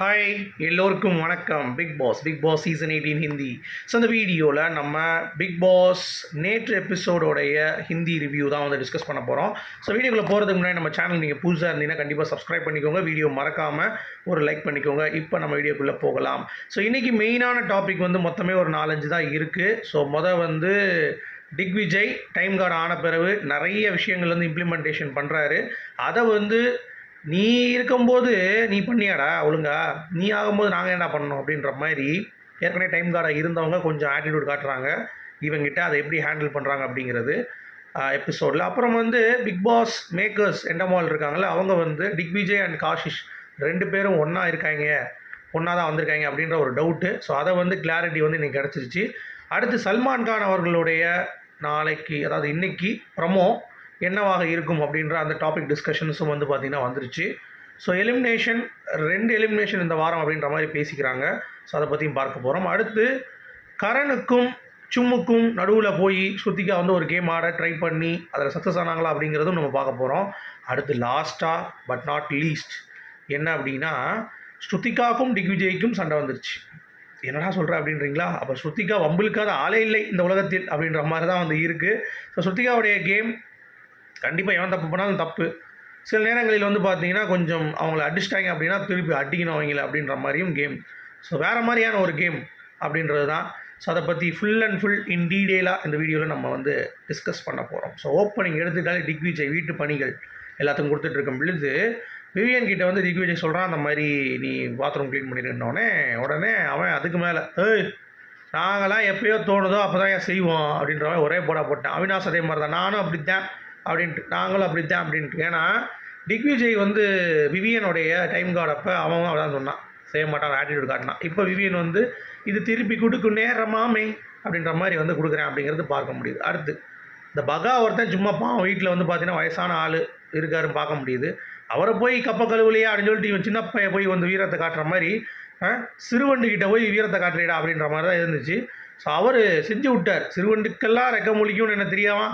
Hi எல்லோருக்கும் வணக்கம். Big boss big boss season eighteen Hindi so இந்த வீடியோவில் நம்ம பிக் பாஸ் நேற்று எபிசோடோடைய ஹிந்தி ரிவ்யூ தான் வந்து டிஸ்கஸ் பண்ண போகிறோம் ஸோ வீடியோக்குள்ளே போகிறதுக்கு முன்னாடி நம்ம சேனல் நீங்கள் புதுசாக இருந்தீங்கன்னா கண்டிப்பாக சப்ஸ்கிரைப் பண்ணிக்கோங்க. வீடியோ மறக்காமல் ஒரு லைக் பண்ணிக்கோங்க. இப்போ நம்ம வீடியோக்குள்ளே போகலாம். ஸோ இன்றைக்கி மெயினான டாபிக் வந்து மொத்தமே ஒரு நாலஞ்சு தான் இருக்குது ஸோ மொதல் வந்து திக்விஜய் டைம் கார்டு ஆன பிறகு நிறைய விஷயங்கள் வந்து இம்ப்ளிமெண்டேஷன் பண்ணுறாரு அதை வந்து நீ இருக்கும்போது நீ பண்ணியாடா ஒழுங்கா? நீ ஆகும்போது நாங்கள் என்ன பண்ணோம் அப்படின்ற மாதிரி ஏற்கனவே டைம் கார்டாக இருந்தவங்க கொஞ்சம் ஆட்டிடியூட் காட்டுறாங்க. இவங்கிட்ட அதை எப்படி ஹேண்டில் பண்ணுறாங்க அப்படிங்கிறது எபிசோடில் அப்புறம் வந்து பிக் பாஸ் மேக்கர்ஸ் எண்டமால் இருக்காங்கல்ல அவங்க வந்து டிக்விஜய் அண்ட் காஷிஷ் ரெண்டு பேரும் ஒன்றா இருக்காங்க ஒன்றா தான் வந்திருக்காங்க அப்படின்ற ஒரு டவுட்டு ஸோ அதை வந்து கிளாரிட்டி வந்து இன்றைக்கி கிடச்சிருச்சு. அடுத்து சல்மான் கான் அவர்களுடைய நாளைக்கு அதாவது இன்னைக்கு ப்ரமோ என்னவாக இருக்கும் அப்படின்ற அந்த டாபிக் டிஸ்கஷன்ஸும் வந்து பார்த்திங்கன்னா வந்துருச்சு. ஸோ எலிமினேஷன் ரெண்டு எலிமினேஷன் இந்த வாரம் அப்படின்ற மாதிரி பேசிக்கிறாங்க. ஸோ அதை பற்றியும் பார்க்க போகிறோம் அடுத்து கரனுக்கும் சும்முக்கும் நடுவில் போய் ஸ்ருத்திகா வந்து ஒரு கேம் ஆட ட்ரை பண்ணி அதில் சக்ஸஸ் ஆனாங்களா அப்படிங்கிறதும் நம்ம பார்க்க போகிறோம் அடுத்து லாஸ்ட்டாக பட் நாட் லீஸ்ட் என்ன அப்படின்னா ஸ்ருதிகாவுக்கும் டிக்விஜய்க்கும் சண்டை வந்துருச்சு. என்னடா சொல்கிற அப்படின்றீங்களா? அப்போ ஸ்ருத்திகா வம்பிலுக்காத ஆளே இல்லை இந்த உலகத்தில் அப்படின்ற மாதிரி தான் வந்து இருக்குது ஸோ ஸ்ருத்திகாவுடைய கேம் கண்டிப்பாக எவன் தப்பு பண்ணாலும் தப்பு. சில நேரங்களில் வந்து பார்த்தீங்கன்னா கொஞ்சம் அவங்கள அடிச்சிட்டாங்க அப்படின்னா திருப்பி அடிக்கணும் அவங்கள அப்படின்ற மாதிரியும் கேம் ஸோ வேறு மாதிரியான ஒரு கேம் அப்படின்றது தான் ஸோ அதை பற்றி ஃபுல் அண்ட் ஃபுல் இன் டீடெயிலாக இந்த வீடியோவில் நம்ம வந்து டிஸ்கஸ் பண்ண போகிறோம் ஸோ ஓப்பனிங் எடுத்துக்கிட்டாலே டிக்விஜை வீட்டு பணிகள் எல்லாத்துக்கும் கொடுத்துட்டு இருக்கும் பொழுது விவியன் கிட்ட வந்து திக்விஜய் சொல்கிறான் அந்த மாதிரி நீ பாத்ரூம் க்ளீன் பண்ணிருந்தோடனே உடனே அவன் அதுக்கு மேலே ஏய் நாங்களாம் எப்பயோ தோணுதோ அப்போ தான் செய்வோம்? அப்படின்றவன் ஒரே போடா போட்டேன். அவினாஷ் அதே மாதிரி தான் நானும் அப்படித்தான். அப்படின்ட்டு. நாங்களும் அப்படித்தான் அப்படின்ட்டு. ஏன்னா டிக்விஜய் வந்து விவியனுடைய டைம் கார்டு அப்போ அவன் அதான் சொன்னான். செய்ய மாட்டான் ஆட்டிடியூட் காட்டினான். இப்போ விவியன் வந்து இது திருப்பி கொடுக்கும் நேரமாமே அப்படின்ற மாதிரி வந்து கொடுக்குறேன் அப்படிங்கிறது பார்க்க முடியுது. அடுத்து இந்த பகா ஒருத்தன் சும்மா பாவம் வீட்டில் வந்து பார்த்தீங்கன்னா வயசான ஆள் இருக்காருன்னு பார்க்க முடியுது. அவரை போய் கப்ப கழுவுலையா அப்படின்னு சொல்லிட்டு இவன் சின்ன பையன் போய் வந்து வீரத்தை காட்டுற மாதிரி சிறுவண்டுக்கிட்ட போய் வீரத்தை காட்டுறீடா அப்படின்ற மாதிரி தான் இருந்துச்சு. ஸோ அவர் செஞ்சு விட்டார். சிறுவண்டுக்கெல்லாம் ரெக்க முழிக்கும்னு என்ன தெரியாமா?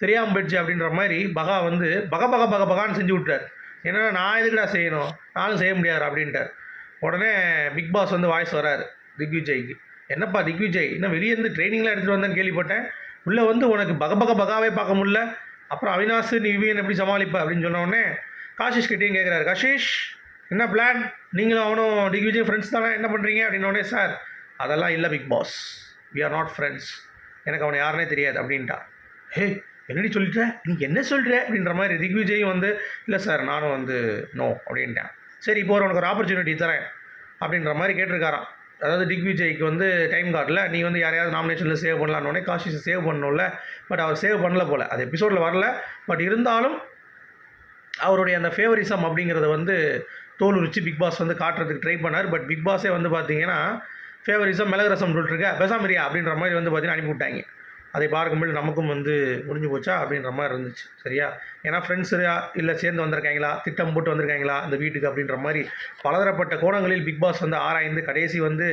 தெரியாமல் போயிடுச்சு அப்படின்ற மாதிரி பகா வந்து பக பக பக பகான்னு செஞ்சு விட்டார் என்னென்னா நான் எதுக்குடா செய்யணும்? நானும் செய்ய முடியாது அப்படின்ட்டார். உடனே பிக் பாஸ் வந்து வாய்ஸ் வராரு திக்விஜய்க்கு. என்னப்பா திக்விஜய் இன்னும் வெளியே இருந்து ட்ரைனிங்லாம் எடுத்துகிட்டு வந்தேன்னு கேள்விப்பட்டேன். உள்ளே வந்து உனக்கு பக பக பகாவே பார்க்க முடியல. அப்புறம் அவினாஷ் நீ விவியன் எப்படி சமாளிப்ப அப்படின்னு சொன்னோடனே காஷிஷ் கிட்டேயும் கேட்குறாரு காஷிஷ் என்ன பிளான் நீங்களும் அவனும் டிக்விஜய் ஃப்ரெண்ட்ஸ் தானே? என்ன பண்ணுறீங்க அப்படின்னோடனே சார் அதெல்லாம் இல்லை big boss. We are not friends எனக்கு அவனை யாருனே தெரியாது அப்படின்ட்டா. ஹே என்னடி சொல்லிட்ட? நீ என்ன சொல்கிற அப்படின்ற மாதிரி திக்விஜயும் வந்து இல்லை சார் நானும் வந்து நோ அப்படின்ட்டேன். சரி இப்போ ஒரு உனக்கு ஒரு ஆப்பர்ச்சுனிட்டி தரேன் அப்படின்ற மாதிரி கேட்டிருக்காராம். அதாவது திக்விஜய்க்கு வந்து டைம் கார்டில் நீ வந்து யாரையாவது நாமினேஷனில் சேவ் பண்ணலான்னொடனே காஷிஸை சேவ் பண்ணணும்ல பட் அவர் சேவ் பண்ணல போல். அது எபிசோடில் வரல பட் இருந்தாலும் அவருடைய அந்த ஃபேவரிசம் அப்படிங்கிறத வந்து தோல் உரிச்சு பிக் பாஸ் வந்து காட்டுறதுக்கு ட்ரை பண்ணார். பட் பிக் பாஸே வந்து பார்த்தீங்கன்னா ஃபேவரிசம் மிளகு ரசம் சொல்லிட்டுருக்க பெசாமரியா அப்படின்ற மாதிரி வந்து பார்த்தீங்கன்னா அனுப்பி விட்டாங்க அதை பார்க்கும்போது நமக்கும் வந்து முடிஞ்சு போச்சா அப்படின்ற மாதிரி இருந்துச்சு சரியா? ஏன்னா ஃப்ரெண்ட்ஸு இல்லை சேர்ந்து வந்திருக்காங்களா? திட்டம் போட்டு வந்திருக்காங்களா? அந்த வீட்டுக்கு அப்படின்ற மாதிரி பலதரப்பட்ட கோணங்களில் பிக் பாஸ் வந்து ஆராய்ந்து கடைசி வந்து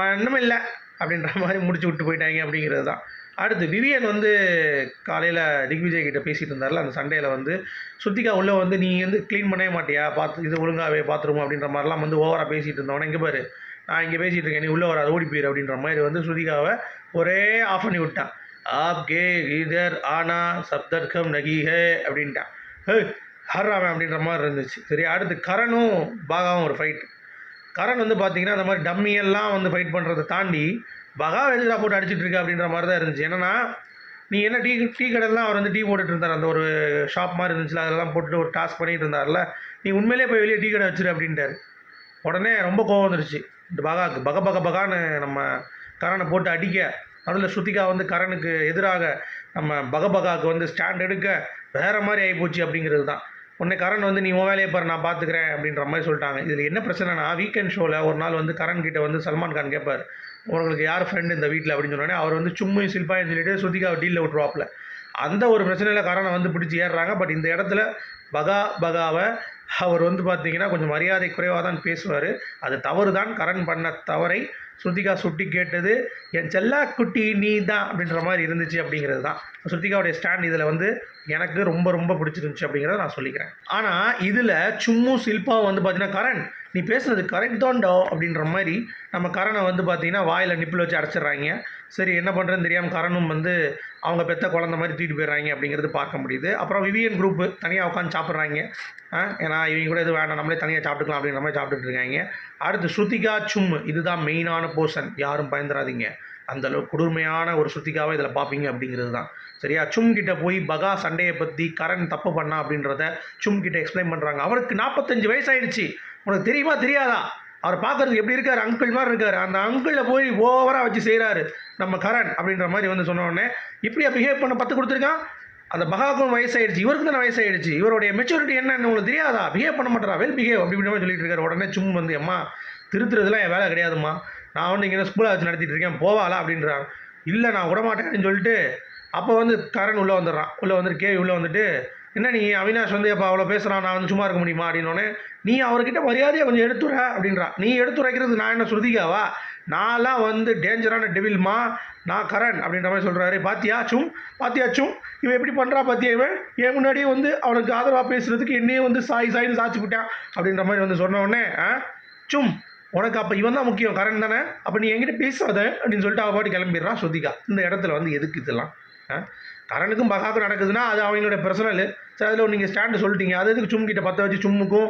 ஒன்றும் இல்லை அப்படின்ற மாதிரி முடிச்சு விட்டு போயிட்டாங்க அப்படிங்கிறது தான். அடுத்து விவியன் வந்து காலையில் திக்விஜய் கிட்ட பேசிகிட்டு இருந்தார்ல அந்த சண்டையில் வந்து சுத்திகா உள்ளே வந்து நீ வந்து க்ளீன் பண்ணவே மாட்டியா? பார்த்து இது ஒழுங்காகவே பார்த்துருவோம் அப்படின்ற மாதிரிலாம் வந்து ஓவராக பேசிகிட்டு இருந்தவனே இங்கே பாரு நான் இங்கே பேசிகிட்டு இருக்கேன் நீ உள்ளே வர ஓடி போயிரு அப்படின்ற மாதிரி வந்து ஸ்ருதிகாவை ஒரே ஆஃப் பண்ணி விட்டான். ஆப்கே இதர் ஆனா சப்தர்க்கம் நகிஹே அப்படின்ட்டான். ஹே ஹர்ராமன் அப்படின்ற மாதிரி இருந்துச்சு. சரி அடுத்து கரனும் பாகாவும் ஒரு ஃபைட் கரண் வந்து பார்த்தீங்கன்னா அந்த மாதிரி டம்மியெல்லாம் வந்து ஃபைட் பண்ணுறதை தாண்டி பகா எதிராக போட்டு அடிச்சிட்டு அப்படின்ற மாதிரி தான் இருந்துச்சு. என்னென்னா நீ என்ன டீ டீ கடைலாம் அவர் வந்து டீ போட்டுட்டு இருந்தார். அந்த ஒரு ஷாப் மாதிரி இருந்துச்சுல அதெல்லாம் போட்டுட்டு ஒரு டாஸ்க் பண்ணிகிட்டு இருந்தார்ல. நீ உண்மையிலே போய் வெளியே டீ கடை வச்சிரு அப்படின்ட்டார். உடனே ரொம்ப கோவம் வந்துருச்சு. இந்த பகாக்கு பக பக பகான்னு நம்ம கரனை போட்டு அடிக்க அதில் ஸ்ருதிகா வந்து கரனுக்கு எதிராக நம்ம பகபகாவுக்கு வந்து ஸ்டாண்ட் எடுக்க வேறு மாதிரி ஆகிப்போச்சு அப்படிங்கிறது தான். உடனே கரண் வந்து நீ உன் வேலையை பாரு நான் பார்த்துக்கிறேன் அப்படின்ற மாதிரி சொல்லிட்டாங்க. இதில் என்ன பிரச்சனைனா வீக்கெண்ட் ஷோவில் ஒரு நாள் வந்து கரண் கிட்ட வந்து சல்மான் கான் கேட்பார் உங்களுக்கு யார் ஃப்ரெண்டு இந்த வீட்டில் அப்படின்னு சொன்னோடனே அவர் வந்து சும்மையும் சில்பாயும் சொல்லிட்டு ஸ்ருதிகாவை டீலில் விட்டுருவாப்பில் அந்த ஒரு பிரச்சனையில் கரணை வந்து பிடிச்சி ஏறுறாங்க. பட் இந்த இடத்துல பகா பகாவை அவர் வந்து பார்த்தீங்கன்னா கொஞ்சம் மரியாதை குறைவாக தான் பேசுவார். அது தவறு தான் கரண் பண்ண தவறை ஸ்ருதிகா சுட்டி கேட்டது என் செல்லா குட்டி நீ தான் அப்படின்ற மாதிரி இருந்துச்சு அப்படிங்கிறது தான். ஸ்ருதிகாவுடைய ஸ்டாண்ட் இதில் வந்து எனக்கு ரொம்ப ரொம்ப பிடிச்சிருந்துச்சு அப்படிங்கிறத நான் சொல்லிக்கிறேன். ஆனால் இதில் சும்மு சில்பா வந்து பார்த்தீங்கன்னா கரண் நீ பேசுனது கரெக்ட் தான்டோ அப்படின்ற மாதிரி நம்ம கரனை வந்து பார்த்தீங்கன்னா வாயில் நிப்பில் வச்சு அடைச்சிடுறாங்க. சரி என்ன பண்ணுறதுன்னு தெரியாமல் கரனும் வந்து அவங்க பெத்த குழந்த மாதிரி தூக்கிட்டு போயிடுறாங்க அப்படிங்கிறது பார்க்க முடியுது. அப்புறம் விவியன் குரூப்பு தனியாக உட்காந்து சாப்பிட்றாங்க. ஏன்னா இவங்க கூட எதுவும் வேண்டாம் நம்மளே தனியாக சாப்பிட்டுக்கலாம் அப்படின்ற மாதிரி சாப்பிட்டுட்டு இருக்காங்க. அடுத்து ஸ்ருதிகா சும் இதுதான் மெயினான போர்ஷன் யாரும் பயந்துடாதீங்க அந்த அளவு கொடுமையான ஒரு ஸ்ருதிகாவை இதில் பார்ப்பீங்க அப்படிங்கிறது தான். சரியா? சும் கிட்ட போய் பகா சண்டையை பற்றி கரண் தப்பு பண்ணா அப்படின்றத சும் கிட்ட எக்ஸ்பிளைன் பண்ணுறாங்க அவருக்கு நாற்பத்தஞ்சு வயசாயிடுச்சு. உனக்கு தெரியுமா தெரியாதா? அவர் பார்க்கறதுக்கு எப்படி இருக்கார்? அங்கிள் மாதிரி இருக்கார். அந்த அங்கிளில் போய் ஓவராக வச்சு செய்கிறாரு நம்ம கரண் அப்படின்ற மாதிரி வந்து சொன்ன உடனே இப்படியா பிஹேவ் பண்ண பத்து கொடுத்துருக்கான்? அந்த மகாக்கும் வயசாயிடுச்சு. இவருக்கு தானே வயசாயிடுச்சு. இவருடைய மெச்சூரிட்டி என்னன்னு உங்களுக்கு தெரியாதா? பிஹேவ் பண்ண மாட்டா வெல் பிஹேவ் அப்படின்னு மாதிரி சொல்லிட்டு இருக்காரு. உடனே சும் வந்து அம்மா திருத்துறதுலாம் என் வேலை கிடையாதும்மா. நான் வந்து இங்கே ஸ்கூலாக வச்சு நடத்திட்டு இருக்கேன். போவாளா? அப்படின்றாங்க இல்லை நான் விடமாட்டேன்னு சொல்லிட்டு அப்போ வந்து கரண் உள்ளே வந்துடுறான். உள்ளே வந்துட்டு கேவி உள்ளே வந்துட்டு என்ன நீ அவினாஷ் வந்து அப்போ அவ்வளோ பேசுகிறான் நான் வந்து சும்மா இருக்க முடியுமா? அப்படின்னோடனே நீ அவர்கிட்ட மரியாதையை கொஞ்சம் எடுத்துற அப்படின்றா. நீ எடுத்துரைக்கிறது நான் என்ன ஸ்ருதிகாவா? நான்லாம் வந்து டேஞ்சரான டெவில்மா நான் கரண் அப்படின்ற மாதிரி சொல்கிறாரு பாத்தியாச்சும் பாத்தியாச்சும் இவன் எப்படி பண்ணுறா பாத்தியா இவன்? என் முன்னாடியே வந்து அவனுக்கு ஆதரவாக பேசுகிறதுக்கு என்னையே வந்து சாய் சாய்னு சாய்ச்சி விட்டான் அப்படின்ற மாதிரி வந்து சொன்னோடனே ஆ சும் உனக்கு அப்போ இவன் தான் முக்கியம் கரண் தானே? அப்போ நீ என்கிட்ட பேசாத அப்படின்னு சொல்லிட்டு அவள் பாட்டு கிளம்பிடுறான் ஸ்ருதிகா. இந்த இடத்துல வந்து எதுக்கு இதெல்லாம் ஆ? கரனுக்கும் பகாக்கும் நடக்குதுன்னா அது அவங்களோட பர்சனல் சரி அதில் நீங்கள் ஸ்டாண்டு சொல்லிட்டீங்க. அது எதுக்கு சும்கிட்ட பற்ற வச்சு சும்முக்கும்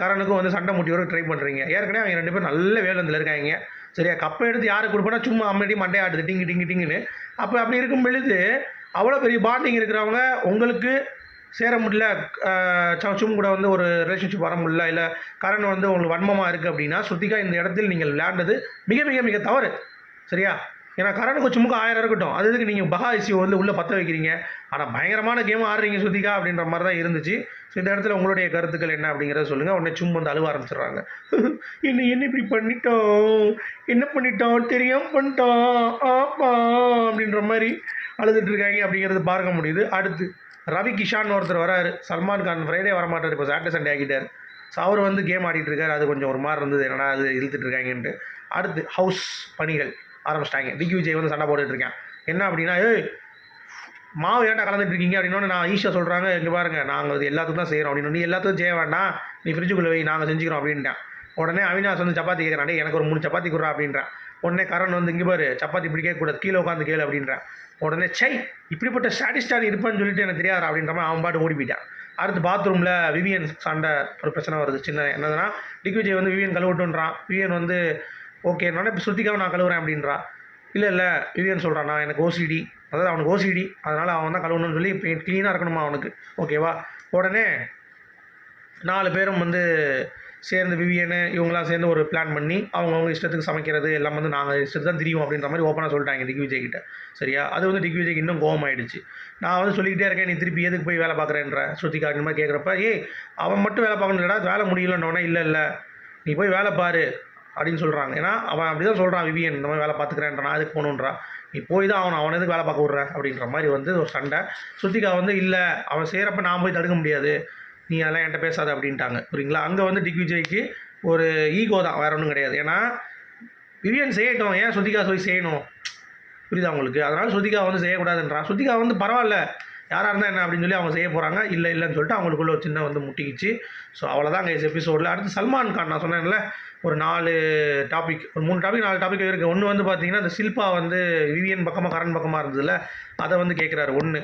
கரனுக்கும் வந்து சண்டை முட்டி வர ட்ரை பண்ணுறீங்க ஏற்கனவே அவங்க ரெண்டு பேரும் நல்ல வேலந்தில் இருக்காங்க. சரியா? கப்பை எடுத்து யாருக்கு கொடுப்போனா சும்மா அம்மடி மண்டை ஆடுது டிங்கு டிங்கு டிங்குன்னு. அப்போ அப்படி இருக்கும் பொழுது அவ்வளோ பெரிய பாண்டிங் இருக்கிறவங்க உங்களுக்கு சேர முடியல ஆஹ் சும் கூட வந்து ஒரு ரிலேஷன்ஷிப் வர முடியல இல்லை கரண் வந்து உங்களுக்கு வன்மமாக இருக்குது அப்படின்னா ஸ்ருதிகா இந்த இடத்தில் நீங்கள் விளையாண்டது மிக மிக மிக தவறு. சரியா? ஏன்னா கரனுக்கு சும்முக்கு ஆயிரம் இருக்கட்டும். அது இதுக்கு நீங்கள் பகா இசியோ வந்து உள்ளே பற்ற வைக்கிறீங்க? ஆனால் பயங்கரமான கேம் ஆடுறீங்க சுதிகா அப்படின்ற மாதிரி தான் இருந்துச்சு. ஸோ இந்த இடத்துல உங்களுடைய கருத்துக்கள் என்ன அப்படிங்கிறத சொல்லுங்கள் உடனே சும் வந்து அழுவ ஆரம்பிச்சிடுறாங்க. என்ன என்ன இப்படி பண்ணிட்டோம்? என்ன பண்ணிட்டோம்? தெரியாம பண்ணிட்டோம். ஆப்பா அப்படின்ற மாதிரி அழுதுட்டு இருக்காங்க அப்படிங்கிறது பார்க்க முடியுது. அடுத்து ரவி கிஷான் ஒருத்தர் வராரு. சல்மான் கான் ஃப்ரைடே வரமாட்டார். இப்போ சாட்டர்டே சண்டே ஆகிட்டார் ஸோ அவர் வந்து கேம் ஆடிட்டுருக்காரு அது கொஞ்சம் ஒரு மாதிரி இருந்தது. என்னடா அது இழுத்துட்டு இருக்காங்கன்ட்டு. அடுத்து ஹவுஸ் பணிகள். ஆரம்பிச்சிட்டாங்க. திக் விஜய் வந்து சண்டை போட்டுட்டு இருக்கேன். என்ன அப்படின்னா ஏய் மாவு ஏன்டா கலந்துட்டு இருக்கீங்க? அப்படின்னு நான் ஈஷா சொல்கிறாங்க இங்கே பாருங்கள் நாங்கள் இது எல்லாத்துக்கும் தான் செய்கிறோம் அப்படின்னு நீ எல்லாத்துக்கும் செய்ய வேண்டாம். நீ ஃப்ரிட்ஜுக்குள்ளே வை நாங்கள் செஞ்சுக்கிறோம் அப்படின்ட்டேன். உடனே அவினாஸ் வந்து சப்பாத்தி கேட்குறான் எனக்கு ஒரு மூணு சப்பாத்தி கொடுறா அப்படின்றேன். உடனே கரண் வந்து இங்கே பாரு சப்பாத்தி இப்படி கேட்கக்கூடாது கீழே உட்காந்து கேளு அப்படின்றான். உடனே சை இப்படிப்பட்ட ஸ்டாட்டிஸ்டார் இருப்பான்னு சொல்லிட்டு எனக்கு தெரியாது அப்படின்ற மாதிரி அவன் பாட்டு ஓடி போயிட்டான். அடுத்து பாத்ரூமில் விவியன் சண்டை ஒரு பிரச்சனை வருது. சின்ன என்னதுன்னா டிக் விஜய் வந்து விவியன் கழுவட்டுன்றான் விவியன் வந்து ஓகே நான் இப்போ சுத்திக்காக நான் கழுவுறேன் அப்படின்றா. இல்லை இல்லை விவியன் சொல்கிறான் நான் எனக்கு ஓசிடி அதாவது அவனுக்கு ஓசிடி அதனால் அவன் தான் கழுவணும்னு சொல்லி க்ளீனாக இருக்கணுமா அவனுக்கு? ஓகேவா உடனே நாலு பேரும் வந்து சேர்ந்து விவியனு இவங்களாம் சேர்ந்து ஒரு பிளான் பண்ணி அவங்கவுங்க இஷ்டத்துக்கு சமைக்கிறது எல்லாம் வந்து நாங்கள் இஷ்டத்துக்கு தான் தெரியும் அப்படின்ற மாதிரி ஓப்பனாக சொல்லிட்டாங்க திக் கிட்ட. சரியா? அது வந்து திக்விஜய்க்கு இன்னும் கோவம் ஆயிடுச்சு. நான் வந்து சொல்லிக்கிட்டே இருக்கேன் நீ திருப்பி எதுக்கு போய் வேலை பார்க்குறேன்ற. ஸ்ருதிகா இந்த மாதிரி கேட்குறப்ப ஏய் அவன் மட்டும் வேலை பார்க்கணும் இல்லைடா வேலை முடியலன்னொன்னே இல்லை இல்லை. நீ போய் வேலை பாரு. அப்படின்னு சொல்கிறாங்க ஏன்னா அவன் அப்படி தான் சொல்கிறான் விவியன் இந்த மாதிரி வேலை பார்த்துக்கிறேன்ற நான் போகணுன்றான் போகணுன்றா நீ போய் தான் அவனை அவனை எதுக்கு வேலை பார்க்க விட்ற? அப்படின்ற மாதிரி வந்து ஒரு சண்டை. ஸ்ருத்திகா வந்து இல்லை அவன் செய்கிறப்ப நான் போய் தடுக்க முடியாது. நீ அதெல்லாம் என்கிட்ட பேசாத அப்படின்ட்டாங்க. புரியுங்களா? அங்கே வந்து டிக்விஜய்க்கு ஒரு ஈகோ தான் வேற ஒன்றும் கிடையாது. ஏன்னா விவியன் செய்யட்டும். ஏன் ஸ்ருதிகா சொல்லி செய்யணும்? புரியுதா உங்களுக்கு? அதனால் ஸ்ருதிகா வந்து செய்யக்கூடாதுன்றான் ஸ்ருதிகா வந்து பரவாயில்ல. யாராக இருந்தால் என்ன அப்படின்னு சொல்லி அவங்க செய்ய போகிறாங்க இல்லை இல்லைன்னு சொல்லிட்டு அவங்களுக்குள்ள ஒரு சின்ன வந்து முட்டிக்கிச்சு. ஸோ அவ்வளோதான் கைஸ் எபிசோடில் அடுத்து சல்மான் கான் நான் சொன்னேன்ல ஒரு நாலு டாபிக் ஒரு மூணு டாபிக் நாலு டாபிக் இருக்குது ஒன்று வந்து பார்த்தீங்கன்னா அந்த சில்பா வந்து விவியன் பக்கமாக கரண் பக்கமாக இருந்ததில்ல அதை வந்து கேட்குறாரு ஒன்று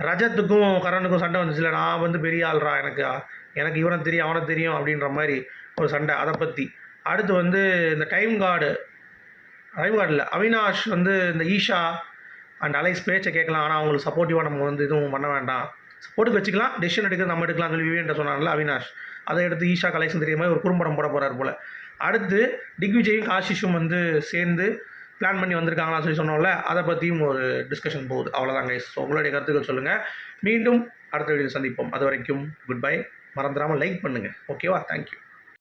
ரஜத்துக்கும் கரனுக்கும் சண்டை வந்துச்சுல நான் வந்து பெரிய ஆள்றா எனக்கு. எனக்கு இவனை தெரியும் அவனை தெரியும் அப்படின்ற மாதிரி ஒரு சண்டை அதை பற்றி அடுத்து வந்து இந்த டைம் கார்டு டைம் கார்டு இல்லை அவினாஷ் வந்து இந்த ஈஷா அண்ட் அலைஸ் பேச்சை கேட்கலாம். ஆனால் அவங்களுக்கு சப்போர்ட்டிவாக நம்ம வந்து எதுவும் பண்ண வேண்டாம். சப்போர்ட்டுக்கு வச்சுக்கலாம். டெசிஷன் எடுக்க நம்ம எடுக்கலாம் சொல்லி விவேன்ட்ட சொன்னார்ல அவினாஷ். அதை எடுத்து ஈஷா கலெக்ஷன் தெரியாம ஒரு குறும்படம் போட போகிறார் போல். அடுத்து டிக்விஜயும் காஷிஷும் வந்து சேர்ந்து பிளான் பண்ணி வந்திருக்காங்களான்னு சொல்லி சொன்னோம்ல அதை பற்றியும் ஒரு டிஸ்கஷன் போகுது. அவ்வளோதாங்க ஸோ உங்களுடைய கருத்துக்கள் சொல்லுங்கள் மீண்டும் அடுத்த வீடியோ சந்திப்போம். அது வரைக்கும் குட் பை மறந்துடாமல் லைக் பண்ணுங்கள் ஓகேவா தேங்க்யூ